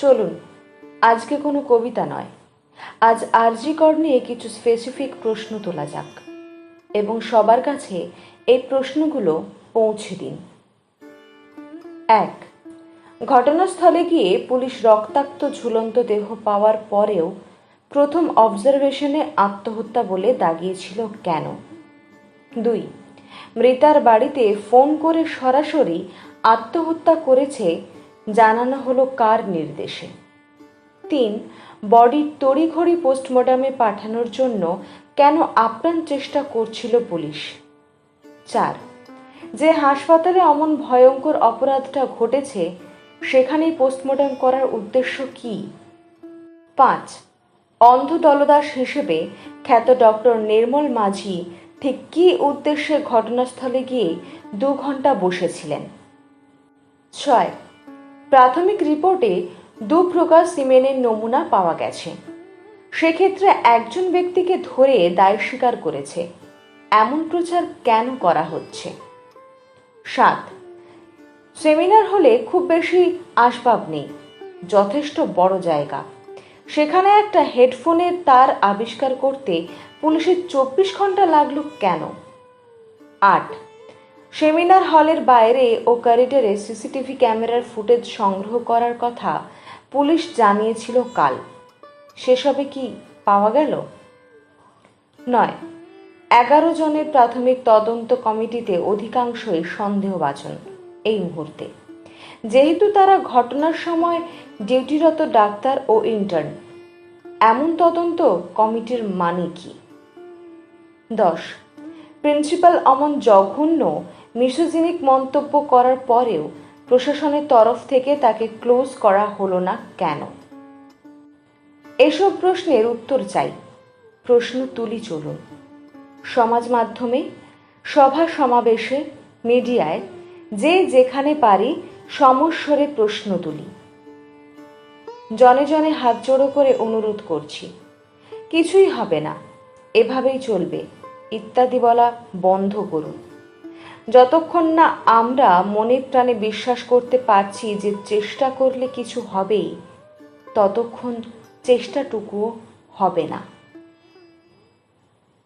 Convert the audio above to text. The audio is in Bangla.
চলুন, আজকে কোনো কবিতা নয়। আজ আরজি কর নিয়ে কিছু স্পেসিফিক প্রশ্ন তোলা যাক এবং সবার কাছে এই প্রশ্নগুলো পৌঁছে দিন। এক, ঘটনাস্থলে গিয়ে পুলিশ রক্তাক্ত ঝুলন্ত দেহ পাওয়ার পরেও প্রথম অবজারভেশনে আত্মহত্যা বলে দাগিয়েছিল কেন? দুই, মৃতার বাড়িতে ফোন করে সরাসরি আত্মহত্যা করেছে জানানো হলো কার নির্দেশে। তিন বডি তড়িঘড়ি পোস্টমর্টমে পাঠানোর জন্য কেন আপ্রাণ চেষ্টা করছিল পুলিশ? চার, যে হাসপাতালে অমন ভয়ঙ্কর অপরাধটা ঘটেছে, সেখানেই পোস্টমর্টম করার উদ্দেশ্য কি? পাঁচ অন্ধ দলদাস হিসেবে খ্যাত ডক্টর নির্মল মাঝি ঠিক কী উদ্দেশ্যে ঘটনাস্থলে গিয়ে দু ঘণ্টা বসেছিলেন? ছয় প্রাথমিক রিপোর্টে দু প্রকার সিমেনের নমুনা পাওয়া গেছে। সেক্ষেত্রে একজন ব্যক্তিকে ধরে দায় স্বীকার করেছে। এমন প্রচার কেন করা হচ্ছে? সাত, সেমিনার হলে খুব বেশি আসবাব নেই, যথেষ্ট বড় জায়গা। সেখানে একটা হেডফোনের তার আবিষ্কার করতে পুলিশের চব্বিশ ঘণ্টা লাগল কেন? আট সেমিনার হলের বাইরে ও করিডোরে সিসিটিভি ক্যামেরার ফুটেজ সংগ্রহ করার কথা পুলিশ জানিয়েছিল কাল। সেসবে কি পাওয়া গেল? নয়। এগারো জনের প্রাথমিক তদন্ত কমিটিতে অধিকাংশই সন্দেহভাজন এই মুহূর্তে। যেহেতু তারা ঘটনার সময় ডিউটিরত ডাক্তার ও ইন্টার্ন এমন তদন্ত কমিটির মানে কি? দশ। প্রিন্সিপাল অমন জঘন্য মিসোজিনিক মন্তব্য করার পরেও প্রশাসনের তরফ থেকে তাকে ক্লোজ করা হলো না কেন? এসব প্রশ্নের উত্তর চাই। প্রশ্ন তুলি চলুন। সমাজ মাধ্যমে, সভা সমাবেশে, মিডিয়ায়, যে যেখানে পারি সমস্বরে প্রশ্ন তুলি। জনে জনে হাত জোড়ো করে অনুরোধ করছি। কিছুই হবে না। এভাবেই চলবে। ইত্যাদি বলা বন্ধ করুন। যতক্ষণ না আমরা মনে প্রাণে বিশ্বাস করতে পারছি যে চেষ্টা করলে কিছু হবেই, ততক্ষণ চেষ্টাটুকুও হবে না।